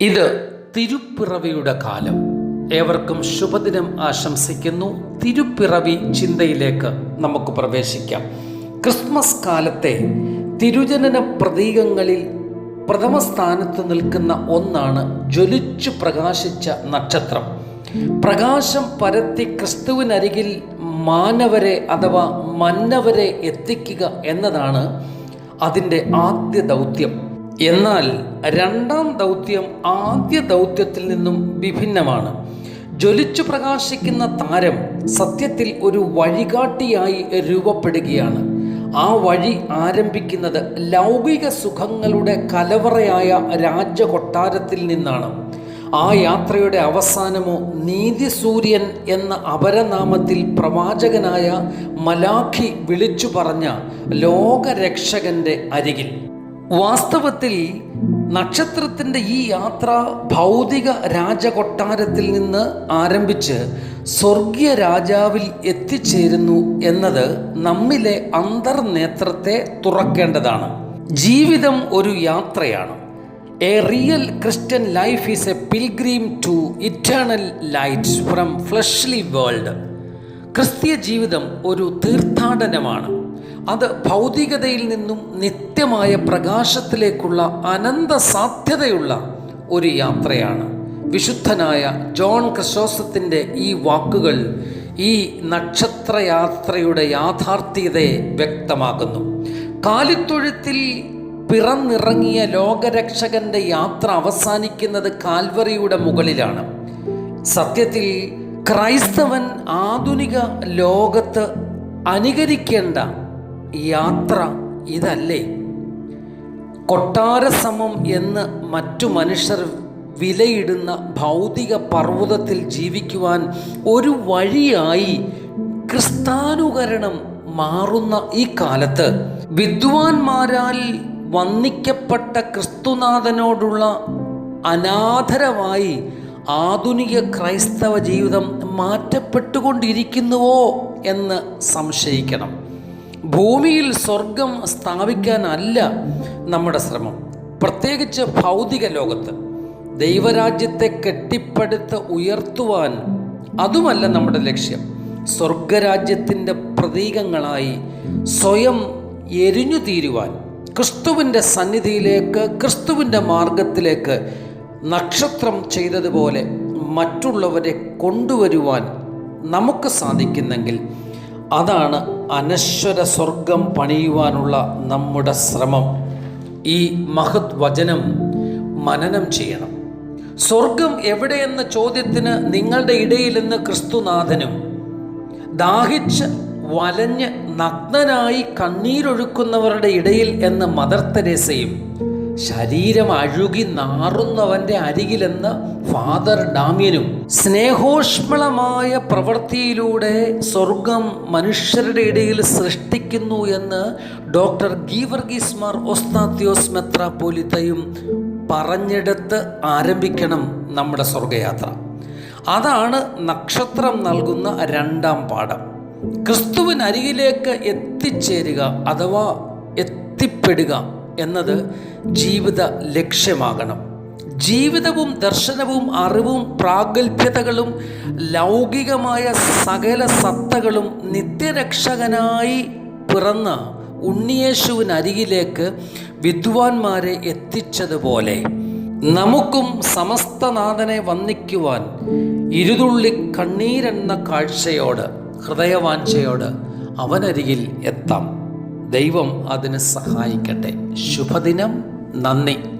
ഇത് തിരുപ്പിറവിയുടെ കാലം. ഏവർക്കും ശുഭദിനം ആശംസിക്കുന്നു. തിരുപ്പിറവി ചിന്തയിലേക്ക് നമുക്ക് പ്രവേശിക്കാം. ക്രിസ്മസ് കാലത്തെ തിരുജനന പ്രതീകങ്ങളിൽ പ്രഥമ സ്ഥാനത്ത് നിൽക്കുന്ന ഒന്നാണ് ജ്വലിച്ചു പ്രകാശിച്ച നക്ഷത്രം. പ്രകാശം പരത്തി ക്രിസ്തുവിനരികിൽ മാനവരെ അഥവാ മന്നവരെ എത്തിക്കുക എന്നതാണ് അതിന്റെ ആദ്യ ദൗത്യം. എന്നാൽ രണ്ടാം ദൗത്യം ആദ്യ ദൗത്യത്തിൽ നിന്നും വിഭിന്നമാണ്. ജ്വലിച്ചു പ്രകാശിക്കുന്ന താരം സത്യത്തിൽ ഒരു വഴികാട്ടിയായി രൂപപ്പെടുകയാണ്. ആ വഴി ആരംഭിക്കുന്നത് ലൗകിക സുഖങ്ങളുടെ കലവറയായ രാജകൊട്ടാരത്തിൽ നിന്നാണ്. ആ യാത്രയുടെ അവസാനമോ നീതി സൂര്യൻ എന്ന അപരനാമത്തിൽ പ്രവാചകനായ മലാഖി വിളിച്ചു പറഞ്ഞ ലോകരക്ഷകന്റെ അരികിൽ. വാസ്തവത്തിൽ നക്ഷത്രത്തിന്റെ ഈ യാത്ര ഭൗതിക രാജകൊട്ടാരത്തിൽ നിന്ന് ആരംഭിച്ച് സ്വർഗീയ രാജാവിൽ എത്തിച്ചേരുന്നു എന്നത് നമ്മിലെ അന്തർനേത്രത്തെ തുറക്കേണ്ടതാണ്. ജീവിതം ഒരു യാത്രയാണ്. A real Christian life is a pilgrim to eternal light from fleshly world ക്രിസ്തീയ ജീവിതം ഒരു തീർത്ഥാടനമാണ്. അത് ഭൗതികതയിൽ നിന്നും നിത്യമായ പ്രകാശത്തിലേക്കുള്ള അനന്ത സാധ്യതയുള്ള ഒരു യാത്രയാണ്. വിശുദ്ധനായ ജോൺ ക്രിസോസത്തിന്റെ ഈ വാക്കുകൾ ഈ നക്ഷത്രയാത്രയുടെ യാഥാർത്ഥ്യതയെ വ്യക്തമാക്കുന്നു. കാലിത്തൊഴുത്തിൽ പിറന്നിറങ്ങിയ ലോകരക്ഷകന്റെ യാത്ര അവസാനിക്കുന്നത് കാൽവറിയുടെ മുകളിലാണ്. സത്യത്തിൽ ക്രൈസ്തവൻ ആധുനിക ലോകത്ത് അനുകരിക്കേണ്ട യാത്ര ഇതല്ലേ? കൊട്ടാരസമം എന്ന് മറ്റു മനുഷ്യർ വിലയിടുന്ന ഭൗതിക പർവതത്തിൽ ജീവിക്കുവാൻ ഒരു വഴിയായി ക്രിസ്താനുകരണം മാറുന്ന ഈ കാലത്ത് വിദ്വാൻമാരാൽ വന്ദിക്കപ്പെട്ട ക്രിസ്തുനാഥനോടുള്ള അനാഥരമായി ആധുനിക ക്രൈസ്തവ ജീവിതം മാറ്റപ്പെട്ടുകൊണ്ടിരിക്കുന്നുവോ എന്ന് സംശയിക്കണം. ഭൂമിയിൽ സ്വർഗം സ്ഥാപിക്കാനല്ല നമ്മുടെ ശ്രമം. പ്രത്യേകിച്ച് ഭൗതിക ലോകത്ത് ദൈവരാജ്യത്തെ കെട്ടിപ്പടുത്ത് ഉയർത്തുവാൻ അതുമല്ല നമ്മുടെ ലക്ഷ്യം. സ്വർഗരാജ്യത്തിന്റെ പ്രതീകങ്ങളായി സ്വയം എരിഞ്ഞു തീരുവാൻ ക്രിസ്തുവിന്റെ സന്നിധിയിലേക്ക് ക്രിസ്തുവിന്റെ മാർഗത്തിലേക്ക് നക്ഷത്രം ചെയ്തതുപോലെ മറ്റുള്ളവരെ കൊണ്ടുവരുവാൻ നമുക്ക് സാധിക്കുന്നെങ്കിൽ അതാണ് അനശ്വര സ്വർഗം പണിയുവാനുള്ള നമ്മുടെ ശ്രമം. ഈ മഹത് വചനം മനനം ചെയ്യണം. സ്വർഗം എവിടെയെന്ന ചോദ്യത്തിന് നിങ്ങളുടെ ഇടയിൽ നിന്ന് ക്രിസ്തുനാഥനും ദാഹിച്ച് വലഞ്ഞ് നഗ്നനായി കണ്ണീരൊഴുക്കുന്നവരുടെ ഇടയിൽ എന്ന് മദർ തെരേസയും ശരീരം അഴുകി നാറുന്നവന്റെ അരികിലെന്ന് ഫാദർ ഡാമ്യനും സ്നേഹോഷ്മളമായ പ്രവൃത്തിയിലൂടെ സ്വർഗം മനുഷ്യരുടെ ഇടയിൽ സൃഷ്ടിക്കുന്നു എന്ന് ഡോക്ടർ ഗീവർഗീസ്മാർ ഒസ്താത്യോസ് മെത്രാപോലിത്തയും പറഞ്ഞെടുത്ത് ആരംഭിക്കണം നമ്മുടെ സ്വർഗയാത്ര. അതാണ് നക്ഷത്രം നൽകുന്ന രണ്ടാം പാഠം. ക്രിസ്തുവിനരികിലേക്ക് എത്തിച്ചേരുക അഥവാ എത്തിപ്പെടുക. എന്നത് ജീവിത ലക്ഷ്യമാകണം. ജീവിതവും ദർശനവും അറിവും പ്രാഗൽഭ്യതകളും ലൗകികമായ സകല സത്തകളും നിത്യരക്ഷകനായി പിറന്ന ഉണ്ണിയേശുവിനരികിലേക്ക് വിദ്വാൻമാരെ എത്തിച്ചതുപോലെ നമുക്കും സമസ്തനാഥനെ വന്ദിക്കുവാൻ ഇരുതുള്ളി കണ്ണീരെന്ന കാഴ്ചയോട് ഹൃദയവാഞ്ചയോട് അവനരികിൽ എത്താം. ദൈവം അതിന് സഹായിക്കട്ടെ. ശുഭദിനം. നന്ദി.